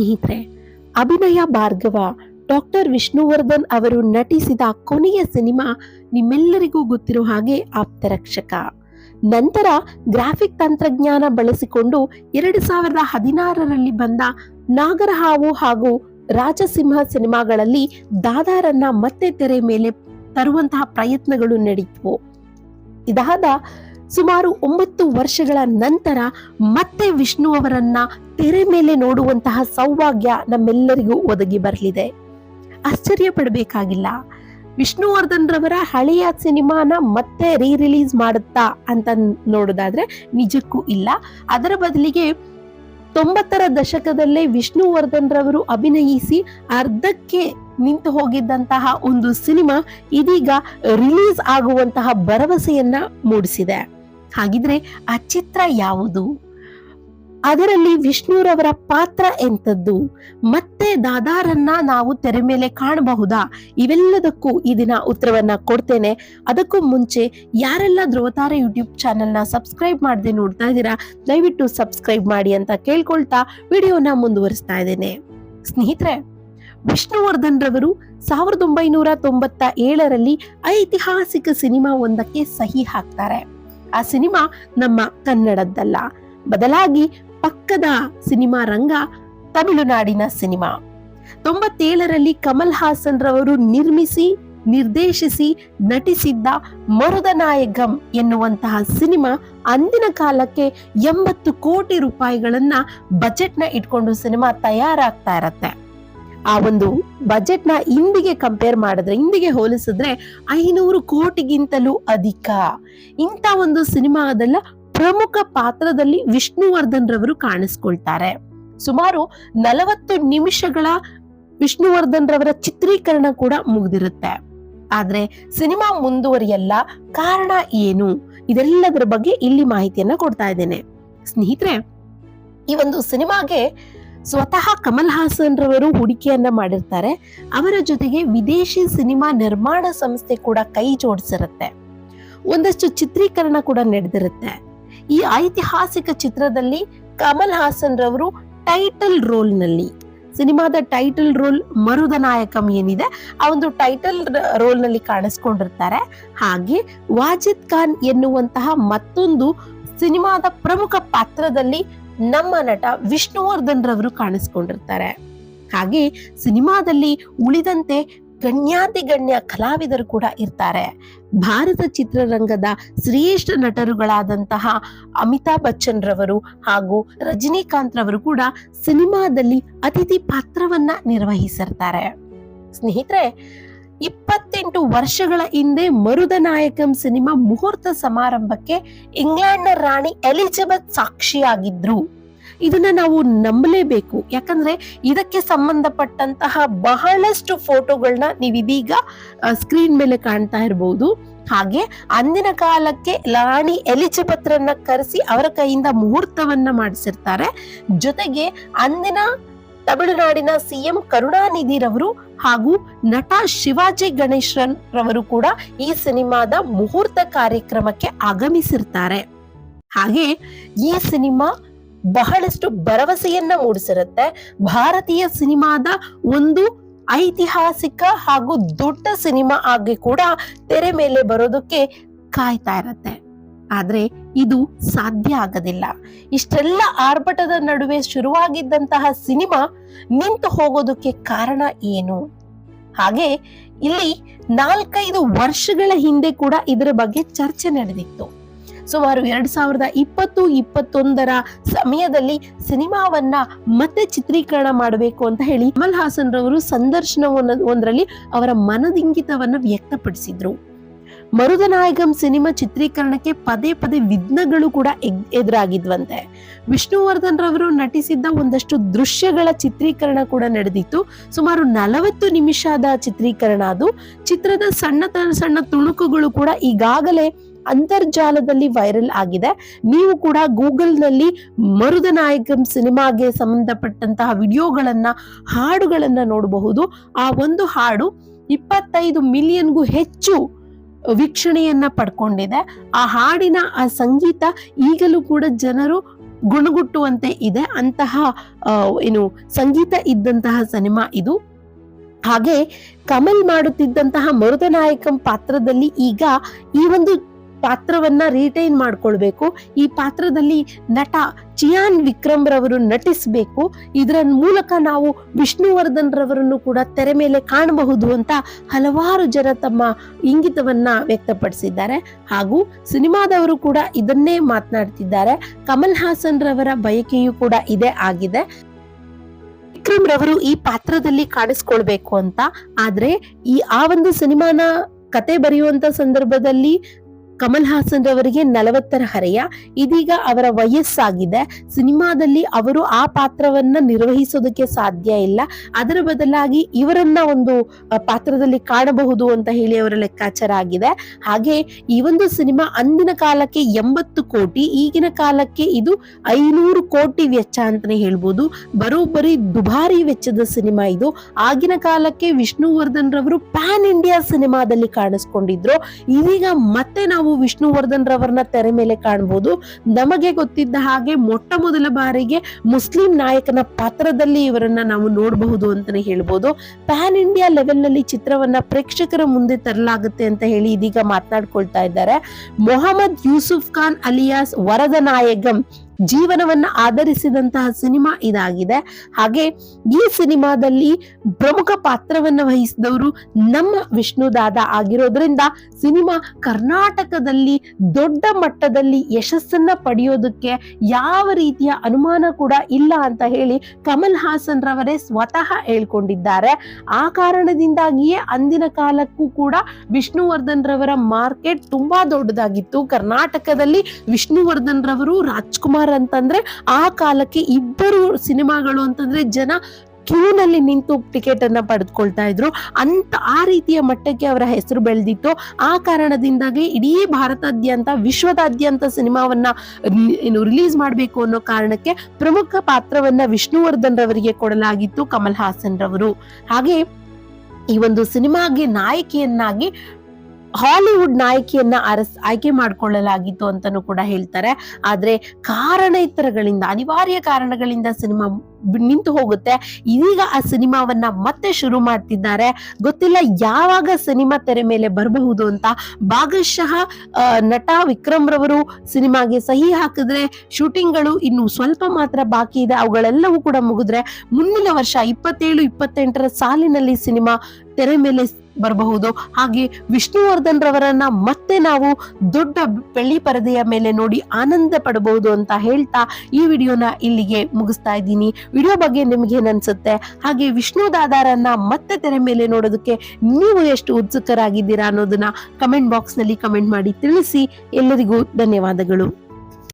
ಸ್ನೇಹಿತರೆ, ಅಭಿನಯ ಭಾರ್ಗವ ಡಾಕ್ಟರ್ ವಿಷ್ಣುವರ್ಧನ್ ಅವರು ನಟಿಸಿದ ಕೊನೆಯ ಸಿನಿಮಾ ನಿಮ್ಮೆಲ್ಲರಿಗೂ ಗೊತ್ತಿರೋ ಹಾಗೆ ಆಪ್ತರಕ್ಷಕ. ನಂತರ ಗ್ರಾಫಿಕ್ ತಂತ್ರಜ್ಞಾನ ಬಳಸಿಕೊಂಡು ಎರಡು ಸಾವಿರದ ಹದಿನಾರರಲ್ಲಿ ಬಂದ ನಾಗರಹಾವು ಹಾಗೂ ರಾಜಸಿಂಹ ಸಿನಿಮಾಗಳಲ್ಲಿ ದಾದಾರನ್ನ ಮತ್ತೆ ತೆರೆ ಮೇಲೆ ತರುವಂತಹ ಪ್ರಯತ್ನಗಳು ನಡೆಯಿತು ಇದಾದ ಸುಮಾರು ಒಂಬತ್ತು ವರ್ಷಗಳ ನಂತರ ಮತ್ತೆ ವಿಷ್ಣು ಅವರನ್ನ ತೆರೆ ಮೇಲೆ ನೋಡುವಂತಹ ಸೌಭಾಗ್ಯ ನಮ್ಮೆಲ್ಲರಿಗೂ ಒದಗಿ ಬರಲಿದೆ. ಆಶ್ಚರ್ಯ ಪಡಬೇಕಾಗಿಲ್ಲ. ವಿಷ್ಣುವರ್ಧನ್ ರವರ ಹಳೆಯ ಸಿನಿಮಾನ ಮತ್ತೆ ರೀ ರಿಲೀಸ್ ಮಾಡುತ್ತಾ ಅಂತ ನೋಡೋದಾದ್ರೆ ನಿಜಕ್ಕೂ ಇಲ್ಲ. ಅದರ ಬದಲಿಗೆ ತೊಂಬತ್ತರ ದಶಕದಲ್ಲೇ ವಿಷ್ಣುವರ್ಧನ್ ರವರು ಅಭಿನಯಿಸಿ ಅರ್ಧಕ್ಕೆ ನಿಂತು ಹೋಗಿದ್ದಂತಹ ಒಂದು ಸಿನಿಮಾ ಇದೀಗ ರಿಲೀಸ್ ಆಗುವಂತಹ ಭರವಸೆಯನ್ನ ಮೂಡಿಸಿದೆ. ಹಾಗಿದ್ರೆ ಆ ಚಿತ್ರ ಯಾವುದು? ಅದರಲ್ಲಿ ವಿಷ್ಣುರವರ ಪಾತ್ರ ಎಂಥದ್ದು? ಮತ್ತೆ ದಾದಾರನ್ನ ನಾವು ತೆರೆ ಮೇಲೆ ಕಾಣಬಹುದಾ? ಇವೆಲ್ಲದಕ್ಕೂ ಈ ದಿನ ಉತ್ತರವನ್ನ ಕೊಡ್ತೇನೆ. ಅದಕ್ಕೂ ಮುಂಚೆ ಯಾರೆಲ್ಲ ಧ್ರುವತಾರೆ ಯೂಟ್ಯೂಬ್ ಚಾನೆಲ್ನ ಸಬ್ಸ್ಕ್ರೈಬ್ ಮಾಡದೆ ನೋಡ್ತಾ ಇದ್ದೀರಾ, ದಯವಿಟ್ಟು ಸಬ್ಸ್ಕ್ರೈಬ್ ಮಾಡಿ ಅಂತ ಕೇಳ್ಕೊಳ್ತಾ ವಿಡಿಯೋನ ಮುಂದುವರಿಸ್ತಾ ಇದ್ದೇನೆ. ಸ್ನೇಹಿತರೆ ವಿಷ್ಣುವರ್ಧನ್ ರವರು ಸಾವಿರದ ಒಂಬೈನೂರ ತೊಂಬತ್ತ ಏಳರಲ್ಲಿ ಐತಿಹಾಸಿಕ ಸಿನಿಮಾ ಒಂದಕ್ಕೆ ಸಹಿ ಹಾಕ್ತಾರೆ. ಆ ಸಿನಿಮಾ ನಮ್ಮ ಕನ್ನಡದ್ದಲ್ಲ. ಬದಲಾಗಿ ಪಕ್ಕದ ಸಿನಿಮಾ ರಂಗ ತಮಿಳುನಾಡಿನ ಸಿನಿಮಾ. ತೊಂಬತ್ತೇಳರಲ್ಲಿ ಕಮಲ್ ಹಾಸನ್ ರವರು ನಿರ್ಮಿಸಿ, ನಿರ್ದೇಶಿಸಿ, ನಟಿಸಿದ್ದ ಮರುದನಾಯಗಂ ಎನ್ನುವಂತಹ ಸಿನಿಮಾ ಅಂದಿನ ಕಾಲಕ್ಕೆ ಎಂಬತ್ತು ಕೋಟಿ ರೂಪಾಯಿಗಳನ್ನ ಬಜೆಟ್ನ ಇಟ್ಕೊಂಡು ಸಿನಿಮಾ ತಯಾರಾಗ್ತಾ ಇರತ್ತೆ. ಆ ಒಂದು ಬಜೆಟ್ನ ಇಂದಿಗೆ ಕಂಪೇರ್ ಮಾಡಿದ್ರೆ, ಇಂದಿಗೆ ಹೋಲಿಸಿದ್ರೆ ಐನೂರು ಕೋಟಿಗಿಂತಲೂ ಅಧಿಕ. ಇಂಥ ಒಂದು ಸಿನಿಮಾದಲ್ಲ ಪ್ರಮುಖ ಪಾತ್ರದಲ್ಲಿ ವಿಷ್ಣುವರ್ಧನ್ ರವರು ಕಾಣಿಸ್ಕೊಳ್ತಾರೆ. ಸುಮಾರು ನಲವತ್ತು ನಿಮಿಷಗಳ ವಿಷ್ಣುವರ್ಧನ್ ರವರ ಚಿತ್ರೀಕರಣ ಕೂಡ ಮುಗಿದಿರುತ್ತೆ. ಆದ್ರೆ ಸಿನಿಮಾ ಮುಂದುವರಿಯಲ್ಲ, ಕಾರಣ ಏನು? ಇದೆಲ್ಲದರ ಬಗ್ಗೆ ಇಲ್ಲಿ ಮಾಹಿತಿಯನ್ನ ಕೊಡ್ತಾ ಇದ್ದೇನೆ. ಸ್ನೇಹಿತರೆ, ಈ ಒಂದು ಸಿನಿಮಾಗೆ ಸ್ವತಃ ಕಮಲ್ ಹಾಸನ್ ರವರು ಹೂಡಿಕೆಯನ್ನ ಮಾಡಿರ್ತಾರೆ. ಅವರ ಜೊತೆಗೆ ವಿದೇಶಿ ಸಿನಿಮಾ ನಿರ್ಮಾಣ ಸಂಸ್ಥೆ ಕೂಡ ಕೈ ಜೋಡಿಸಿರುತ್ತೆ. ಒಂದಷ್ಟು ಚಿತ್ರೀಕರಣ ಕೂಡ ನಡೆದಿರುತ್ತೆ. ಈ ಐತಿಹಾಸಿಕ ಚಿತ್ರದಲ್ಲಿ ಕಮಲ್ ಹಾಸನ್ ರವರು ಟೈಟಲ್ ರೋಲ್ನಲ್ಲಿ ಸಿನಿಮಾದ ಟೈಟಲ್ ರೋಲ್ ಮರುದ ನಾಯಕಂ ಏನಿದೆ, ಆ ಒಂದು ಟೈಟಲ್ ರೋಲ್ನಲ್ಲಿ ಕಾಣಿಸ್ಕೊಂಡಿರ್ತಾರೆ. ಹಾಗೆ ವಾಜಿದ್ ಖಾನ್ ಎನ್ನುವಂತಹ ಮತ್ತೊಂದು ಸಿನಿಮಾದ ಪ್ರಮುಖ ಪಾತ್ರದಲ್ಲಿ ನಮ್ಮ ನಟ ವಿಷ್ಣುವರ್ಧನ್ ರವರು ಕಾಣಿಸ್ಕೊಂಡಿರ್ತಾರೆ. ಹಾಗೆ ಸಿನಿಮಾದಲ್ಲಿ ಉಳಿದಂತೆ ಗಣ್ಯಾತಿ ಗಣ್ಯ ಕಲಾವಿದರು ಕೂಡ ಇರ್ತಾರೆ. ಭಾರತ ಚಿತ್ರರಂಗದ ಶ್ರೇಷ್ಠ ನಟರುಗಳಾದಂತಹ ಅಮಿತಾಬ್ ಬಚ್ಚನ್ ರವರು ಹಾಗೂ ರಜನಿಕಾಂತ್ ರವರು ಕೂಡ ಸಿನಿಮಾದಲ್ಲಿ ಅತಿಥಿ ಪಾತ್ರವನ್ನ ನಿರ್ವಹಿಸಿರ್ತಾರೆ. ಸ್ನೇಹಿತರೆ ಇಪ್ಪತ್ತೆಂಟು ವರ್ಷಗಳ ಹಿಂದೆ ಮರುದ ನಾಯಕಂ ಸಿನಿಮಾ ಮುಹೂರ್ತ ಸಮಾರಂಭಕ್ಕೆ ಇಂಗ್ಲೆಂಡ್ನ ರಾಣಿ ಎಲಿಜಬೆತ್ ಸಾಕ್ಷಿಯಾಗಿದ್ರು. ಇದನ್ನ ನಾವು ನಂಬಲೇಬೇಕು. ಯಾಕಂದ್ರೆ ಇದಕ್ಕೆ ಸಂಬಂಧಪಟ್ಟಂತಹ ಬಹಳಷ್ಟು ಫೋಟೋಗಳನ್ನ ನೀವು ಇದೀಗ ಸ್ಕ್ರೀನ್ ಮೇಲೆ ಕಾಣ್ತಾ ಇರಬಹುದು ಹಾಗೆ ಅಂದಿನ ಕಾಲಕ್ಕೆ ರಾಣಿ ಎಲಿಜಬೆತ್ರನ್ನ ಕರೆಸಿ ಅವರ ಕೈಯಿಂದ ಮುಹೂರ್ತವನ್ನ ಮಾಡಿಸಿರ್ತಾರೆ. ಜೊತೆಗೆ ಅಂದಿನ ತಮಿಳುನಾಡಿನ ಸಿಎಂ ಕರುಣಾನಿಧಿರವರು ಹಾಗೂ ನಟ ಶಿವಾಜಿ ಗಣೇಶನ್ ರವರು ಕೂಡ ಈ ಸಿನಿಮಾದ ಮುಹೂರ್ತ ಕಾರ್ಯಕ್ರಮಕ್ಕೆ ಆಗಮಿಸಿರ್ತಾರೆ. ಹಾಗೆ ಈ ಸಿನಿಮಾ ಬಹಳಷ್ಟು ಭರವಸೆಯನ್ನ ಮೂಡಿಸಿರುತ್ತೆ. ಭಾರತೀಯ ಸಿನಿಮಾದ ಒಂದು ಐತಿಹಾಸಿಕ ಹಾಗೂ ದೊಡ್ಡ ಸಿನಿಮಾ ಆಗಿ ಕೂಡ ತೆರೆ ಮೇಲೆ ಬರೋದಕ್ಕೆ ಕಾಯ್ತಾ ಇರತ್ತೆ. ಆದ್ರೆ ಇದು ಸಾಧ್ಯ ಆಗೋದಿಲ್ಲ. ಇಷ್ಟೆಲ್ಲ ಆರ್ಭಟದ ನಡುವೆ ಶುರುವಾಗಿದ್ದಂತಹ ಸಿನಿಮಾ ನಿಂತು ಹೋಗೋದಕ್ಕೆ ಕಾರಣ ಏನು? ಹಾಗೆ ಇಲ್ಲಿ ನಾಲ್ಕೈದು ವರ್ಷಗಳ ಹಿಂದೆ ಕೂಡ ಇದರ ಬಗ್ಗೆ ಚರ್ಚೆ ನಡೆದಿತ್ತು. ಸುಮಾರು ಎರಡ್ ಸಾವಿರದ ಇಪ್ಪತ್ತು, ಇಪ್ಪತ್ತೊಂದರ ಸಮಯದಲ್ಲಿ ಸಿನಿಮಾವನ್ನ ಮತ್ತೆ ಚಿತ್ರೀಕರಣ ಮಾಡಬೇಕು ಅಂತ ಹೇಳಿ ಕಮಲ್ ಹಾಸನ್ ರವರು ಸಂದರ್ಶನ ಒಂದರಲ್ಲಿ ಅವರ ಮನದಿಂಗಿತವನ್ನ ವ್ಯಕ್ತಪಡಿಸಿದ್ರು. ಮರುದನಾಯಕಂ ಸಿನಿಮಾ ಚಿತ್ರೀಕರಣಕ್ಕೆ ಪದೇ ಪದೇ ವಿಘ್ನಗಳು ಕೂಡ ಎದುರಾಗಿದ್ವಂತೆ. ವಿಷ್ಣುವರ್ಧನ್ ರವರು ನಟಿಸಿದ್ದ ಒಂದಷ್ಟು ದೃಶ್ಯಗಳ ಚಿತ್ರೀಕರಣ ಕೂಡ ನಡೆದಿತ್ತು. ಸುಮಾರು ನಲವತ್ತು ನಿಮಿಷದ ಚಿತ್ರೀಕರಣ ಅದು. ಚಿತ್ರದ ಸಣ್ಣ ಸಣ್ಣ ತುಣುಕುಗಳು ಕೂಡ ಈಗಾಗಲೇ ಅಂತರ್ಜಾಲದಲ್ಲಿ ವೈರಲ್ ಆಗಿದೆ. ನೀವು ಕೂಡ ಗೂಗಲ್ನಲ್ಲಿ ಮರುದ ನಾಯಕಂ ಸಿನಿಮಾಗೆ ಸಂಬಂಧಪಟ್ಟಂತಹ ವಿಡಿಯೋಗಳನ್ನ, ಹಾಡುಗಳನ್ನ ನೋಡಬಹುದು. ಆ ಒಂದು ಹಾಡು ಇಪ್ಪತ್ತೈದು ಮಿಲಿಯನ್ಗೂ ಹೆಚ್ಚು ವೀಕ್ಷಣೆಯನ್ನ ಪಡ್ಕೊಂಡಿದೆ. ಆ ಹಾಡಿನ, ಆ ಸಂಗೀತ ಈಗಲೂ ಕೂಡ ಜನರು ಗುಣಗುಟ್ಟುವಂತೆ ಇದೆ. ಅಂತಹ ಏನು ಸಂಗೀತ ಇದ್ದಂತಹ ಸಿನಿಮಾ ಇದು. ಹಾಗೆ ಕಮಲ್ ಮಾಡುತ್ತಿದ್ದಂತಹ ಮರುದನಾಯಕಂ ಪಾತ್ರದಲ್ಲಿ ಈಗ ಈ ಒಂದು ಪಾತ್ರವನ್ನ ರಿಟೈನ್ ಮಾಡ್ಕೊಳ್ಬೇಕು. ಈ ಪಾತ್ರದಲ್ಲಿ ನಟ ಚಿಯಾನ್ ವಿಕ್ರಮ್ ರವರು ನಟಿಸಬೇಕು. ಇದರ ಮೂಲಕ ನಾವು ವಿಷ್ಣುವರ್ಧನ್ ರವರನ್ನು ಕೂಡ ತೆರೆ ಮೇಲೆ ಕಾಣಬಹುದು ಅಂತ ಹಲವಾರು ಜನ ತಮ್ಮ ಇಂಗಿತವನ್ನ ವ್ಯಕ್ತಪಡಿಸಿದ್ದಾರೆ. ಹಾಗೂ ಸಿನಿಮಾದವರು ಕೂಡ ಇದನ್ನೇ ಮಾತನಾಡ್ತಿದ್ದಾರೆ. ಕಮಲ್ ಹಾಸನ್ ರವರ ಬಯಕೆಯೂ ಕೂಡ ಇದೇ ಆಗಿದೆ. ವಿಕ್ರಮ್ ರವರು ಈ ಪಾತ್ರದಲ್ಲಿ ಕಾಣಿಸ್ಕೊಳ್ಬೇಕು ಅಂತ. ಆದ್ರೆ ಈ ಆ ಒಂದು ಸಿನಿಮಾನ ಕತೆ ಬರೆಯುವಂತ ಸಂದರ್ಭದಲ್ಲಿ ಕಮಲ್ ಹಾಸನ್ ರವರಿಗೆ ನಲವತ್ತರ ಹರೆಯ. ಇದೀಗ ಅವರ ವಯಸ್ಸಾಗಿದೆ. ಸಿನಿಮಾದಲ್ಲಿ ಅವರು ಆ ಪಾತ್ರವನ್ನ ನಿರ್ವಹಿಸೋದಕ್ಕೆ ಸಾಧ್ಯ ಇಲ್ಲ. ಅದರ ಬದಲಾಗಿ ಇವರನ್ನ ಒಂದು ಪಾತ್ರದಲ್ಲಿ ಕಾಣಬಹುದು ಅಂತ ಹೇಳಿ ಅವರ ಲೆಕ್ಕಾಚಾರ ಆಗಿದೆ. ಹಾಗೆ ಈ ಒಂದು ಸಿನಿಮಾ ಅಂದಿನ ಕಾಲಕ್ಕೆ ಎಂಬತ್ತು ಕೋಟಿ, ಈಗಿನ ಕಾಲಕ್ಕೆ ಇದು ಐನೂರು ಕೋಟಿ ವೆಚ್ಚ ಅಂತಾನೆ ಹೇಳ್ಬೋದು. ಬರೋಬ್ಬರಿ ದುಬಾರಿ ವೆಚ್ಚದ ಸಿನಿಮಾ ಇದು. ಆಗಿನ ಕಾಲಕ್ಕೆ ವಿಷ್ಣುವರ್ಧನ್ ರವರು ಪ್ಯಾನ್ ಇಂಡಿಯಾ ಸಿನಿಮಾದಲ್ಲಿ ಕಾಣಿಸ್ಕೊಂಡಿದ್ರು. ಇದೀಗ ಮತ್ತೆ ನಾವು ವಿಷ್ಣುವರ್ಧನ್ ರವರನ್ನ ತೆರೆ ಮೇಲೆ ಕಾಣಬಹುದು ನಮಗೆ ಗೊತ್ತಿದ್ದ ಹಾಗೆ ಮೊಟ್ಟ ಮೊದಲ ಬಾರಿಗೆ ಮುಸ್ಲಿಂ ನಾಯಕನ ಪಾತ್ರದಲ್ಲಿ ಇವರನ್ನ ನಾವು ನೋಡಬಹುದು ಅಂತಾನೆ ಹೇಳ್ಬೋದು. ಪ್ಯಾನ್ ಇಂಡಿಯಾ ಲೆವೆಲ್ನಲ್ಲಿ ಚಿತ್ರವನ್ನ ಪ್ರೇಕ್ಷಕರ ಮುಂದೆ ತರಲಾಗುತ್ತೆ ಅಂತ ಹೇಳಿ ಇದೀಗ ಮಾತನಾಡ್ಕೊಳ್ತಾ ಇದ್ದಾರೆ. ಮೊಹಮ್ಮದ್ ಯೂಸುಫ್ ಖಾನ್ ಅಲಿಯಾಸ್ ವರದ ನಾಯಗಂ ಜೀವನವನ್ನ ಆಧರಿಸಿದಂತಹ ಸಿನಿಮಾ ಇದಾಗಿದೆ. ಹಾಗೆ ಈ ಸಿನಿಮಾದಲ್ಲಿ ಪ್ರಮುಖ ಪಾತ್ರವನ್ನ ವಹಿಸಿದವರು ನಮ್ಮ ವಿಷ್ಣು ದಾದಾ ಆಗಿರೋದ್ರಿಂದ ಸಿನಿಮಾ ಕರ್ನಾಟಕದಲ್ಲಿ ದೊಡ್ಡ ಮಟ್ಟದಲ್ಲಿ ಯಶಸ್ಸನ್ನ ಪಡೆಯೋದಕ್ಕೆ ಯಾವ ರೀತಿಯ ಅನುಮಾನ ಕೂಡ ಇಲ್ಲ ಅಂತ ಹೇಳಿ ಕಮಲ್ ಹಾಸನ್ ರವರೇ ಸ್ವತಃ ಹೇಳ್ಕೊಂಡಿದ್ದಾರೆ. ಆ ಕಾರಣದಿಂದಾಗಿಯೇ ಅಂದಿನ ಕಾಲಕ್ಕೂ ಕೂಡ ವಿಷ್ಣುವರ್ಧನ್ ರವರ ಮಾರ್ಕೆಟ್ ತುಂಬಾ ದೊಡ್ಡದಾಗಿತ್ತು. ಕರ್ನಾಟಕದಲ್ಲಿ ವಿಷ್ಣುವರ್ಧನ್ ರವರು ರಾಜ್ಕುಮಾರ್ ಅಂತಂದ್ರೆ ಆ ಕಾಲಕ್ಕೆ ಇಬ್ಬರು ಸಿನಿಮಾಗಳು ಅಂತಂದ್ರೆ ಜನ ಕ್ಯೂನಲ್ಲಿ ನಿಂತು ಟಿಕೆಟ್ ಅನ್ನ ಪಡೆದುಕೊಳ್ತಾ ಇದ್ರು. ಅಂತ ಆ ರೀತಿಯ ಮಟ್ಟಕ್ಕೆ ಅವರ ಹೆಸರು ಬೆಳೆದಿತ್ತು. ಆ ಕಾರಣದಿಂದಾಗಿ ಇಡೀ ಭಾರತಾದ್ಯಂತ, ವಿಶ್ವದಾದ್ಯಂತ ಸಿನಿಮಾವನ್ನ ಏನು ರಿಲೀಸ್ ಮಾಡಬೇಕು ಅನ್ನೋ ಕಾರಣಕ್ಕೆ ಪ್ರಮುಖ ಪಾತ್ರವನ್ನ ವಿಷ್ಣುವರ್ಧನ್ ರವರಿಗೆ ಕೊಡಲಾಗಿತ್ತು ಕಮಲ್ ಹಾಸನ್ ರವರು. ಹಾಗೆ ಈ ಒಂದು ಸಿನಿಮಾಗೆ ನಾಯಕಿಯನ್ನಾಗಿ ಹಾಲಿವುಡ್ ನಾಯಕಿಯನ್ನ ಅರಸ್, ಆಯ್ಕೆ ಮಾಡಿಕೊಳ್ಳಲಾಗಿತ್ತು ಅಂತಾನೂ ಕೂಡ ಹೇಳ್ತಾರೆ. ಆದ್ರೆ ಕಾರಣೇತರಗಳಿಂದ ಅನಿವಾರ್ಯ ಕಾರಣಗಳಿಂದ ಸಿನಿಮಾ ನಿಂತು ಹೋಗುತ್ತೆ. ಇದೀಗ ಆ ಸಿನಿಮಾವನ್ನ ಮತ್ತೆ ಶುರು ಮಾಡ್ತಿದ್ದಾರೆ. ಗೊತ್ತಿಲ್ಲ ಯಾವಾಗ ಸಿನಿಮಾ ತೆರೆ ಮೇಲೆ ಬರಬಹುದು ಅಂತ. ಭಾಗಶಃ ನಟ ವಿಕ್ರಮ್ ರವರು ಸಿನಿಮಾಗೆ ಸಹಿ ಹಾಕಿದ್ರೆ, ಶೂಟಿಂಗ್ಗಳು ಇನ್ನು ಸ್ವಲ್ಪ ಮಾತ್ರ ಬಾಕಿ ಇದೆ. ಅವುಗಳೆಲ್ಲವೂ ಕೂಡ ಮುಗಿದ್ರೆ, ಮುಂದಿನ ವರ್ಷ ಇಪ್ಪತ್ತೇಳು, ಇಪ್ಪತ್ತೆಂಟರ ಸಾಲಿನಲ್ಲಿ ಸಿನಿಮಾ ತೆರೆ ಮೇಲೆ ಬರಬಹುದು. ಹಾಗೆ ವಿಷ್ಣುವರ್ಧನ್ ರವರನ್ನ ಮತ್ತೆ ನಾವು ದೊಡ್ಡ ಬೆಳ್ಳಿ ಪರದೆಯ ಮೇಲೆ ನೋಡಿ ಆನಂದ ಪಡಬಹುದು ಅಂತ ಹೇಳ್ತಾ ಈ ವಿಡಿಯೋನ ಇಲ್ಲಿಗೆ ಮುಗಿಸ್ತಾ ಇದ್ದೀನಿ. ವಿಡಿಯೋ ಬಗ್ಗೆ ನಿಮ್ಗೆ ಏನನ್ಸುತ್ತೆ ಹಾಗೆ ವಿಷ್ಣು ದಾದಾರನ್ನ ಮತ್ತೆ ತೆರೆ ಮೇಲೆ ನೋಡೋದಕ್ಕೆ ನೀವು ಎಷ್ಟು ಉತ್ಸುಕರಾಗಿದ್ದೀರಾ ಅನ್ನೋದನ್ನ ಕಮೆಂಟ್ ಬಾಕ್ಸ್ನಲ್ಲಿ ಕಮೆಂಟ್ ಮಾಡಿ ತಿಳಿಸಿ. ಎಲ್ಲರಿಗೂ ಧನ್ಯವಾದಗಳು.